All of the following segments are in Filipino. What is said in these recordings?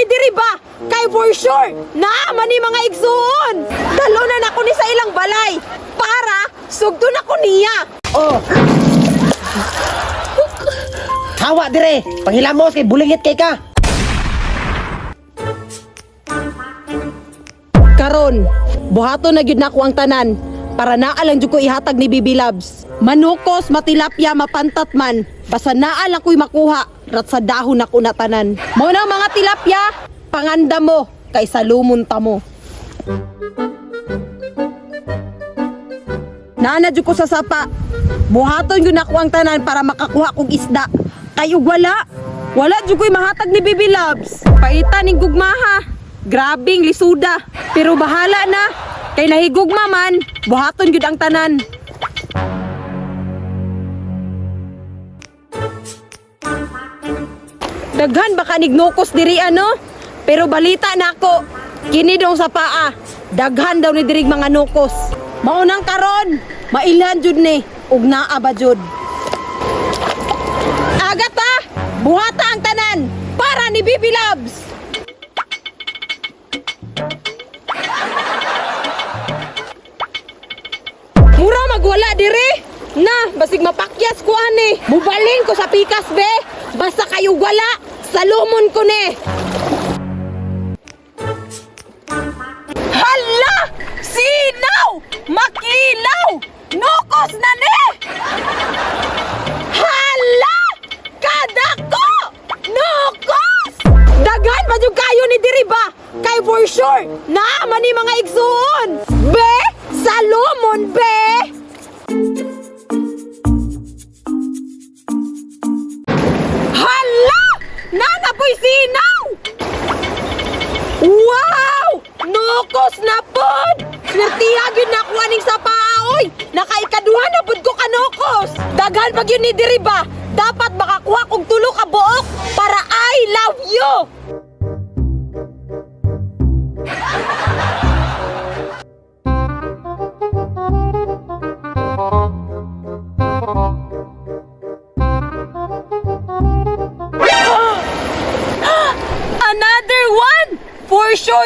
ni diri ba? Kay for sure, naa man ni mga igsuon. Dalo na nako ni sa ilang balay para sugdo na ko niya. Oh. Hawa dire. Panghilamos kay bulingit kay ka. Karon, buhaton na gyud nako ang tanan para naa lang ko ihatag ni Bibi Labs. Manukos, matilapya, mapantat man, basta naa ko'y makuha rat sa dahon ako na tanan. Mo na mga tilapya, panganda mo kay salumon ta mo. Naana ko sa sapa. Buhaton yun ako ang tanan para makakuha kong isda. Kayo wala. Wala jud ko'y mahatag ni Bibi Labs. Paitan ning gugmaha. Grabing lisuda. Pero bahala na. Kay nahigugma man, buhaton yun ang tanan. Daghan baka nignukos diri ano? Pero balita na ako, kini daw sa paa. Daghan daw ni dirig mga nukos. Maunang karon, mailhan jud ni ug naa ba jud. Agata, buhata ang tanan para ni Bibi Labs. Na, basig mapakyas ko ani. Mubalin ko sa pikas be. Basta kayo wala. Salumon ko ni. Hala! Sinaw! Makilaw! Nukos na ni! Hala! Kadako! Nukos! Daghan pa yung kayo ni Diriba! Kay for sure, naama ni mga igsuon! Be! Salomon, be! Nanapoy sinaw! Wow! Nukos na pod! Swertiha gyud na kuha ning sa paoy! Nakaikaduha na pod ko kanukos! Daghan pag yun ni Diriba! Dapat makakuha kog tulo ka buok para I love you!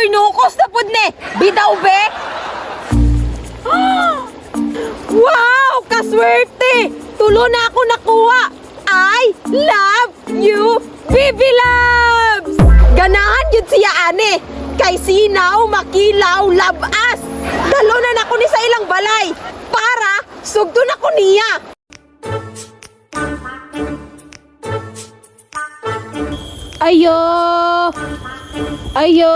For sure, nukos na pod ni! Bitaw, be! wow! Kaswerte! Tulo na ako nakuha! I love you, Bibi Loves! Ganahan yun siya, ane! Kay sinaw, makilaw, labas! Dalunan ako ni sa ilang balay para sugdon ako niya! Ayo! Ayo!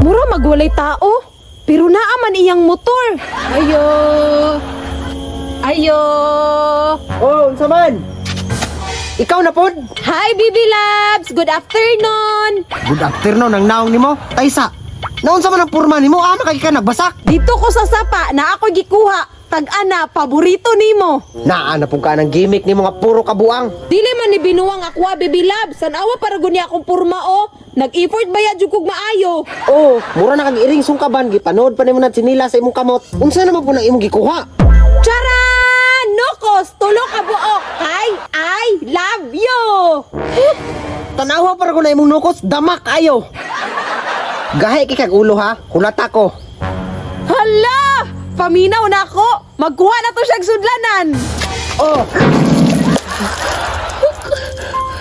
Mura magwalay tao. Pero naaman iyang motor. Ayo! Ayo! Oh, unsa man? Ikaw na pod. Hi, Bibi Labs! Good afternoon! Good afternoon ang naong nimo. Taysa. Naunsa man ang porma nimo? Ama kay ka nagbasak. Dito ko sa sapa na ako gikuha. Tag-ana, paborito nimo. Naa na pong ka ng gimmick nimo nga puro kabuang. Dili man ni binuwang ako, ah, Bibi Labs. Sanawa para gunya akong purma, oh. Nag-effort ba ya jukog maayo? Oh, mura na kag iring sungkaban gipanood pa nimo na sinila sa imong kamot. Unsa naman po na imong gikuha? Charan! Nokos! Tulo ka buok! Kay I love you! Tanawa para ko na imong nukos, damak ayo. Gahe kay kag ulo ha, kulat ako. Paminaw na ako! Magkuha na to siyang sudlanan! Oh.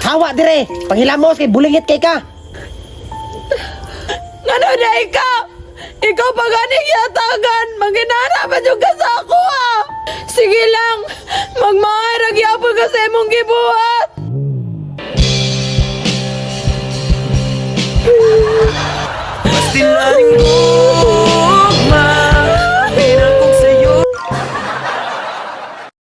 Hawa dire, panghilamos kay bulingit kay ka. Ano na ikaw? Ikaw pa ganing yatagan! Manginara pa yung ka sa ako ah! Sige lang! Magmaharag yapon ka sa imong gibuhat! Tinaring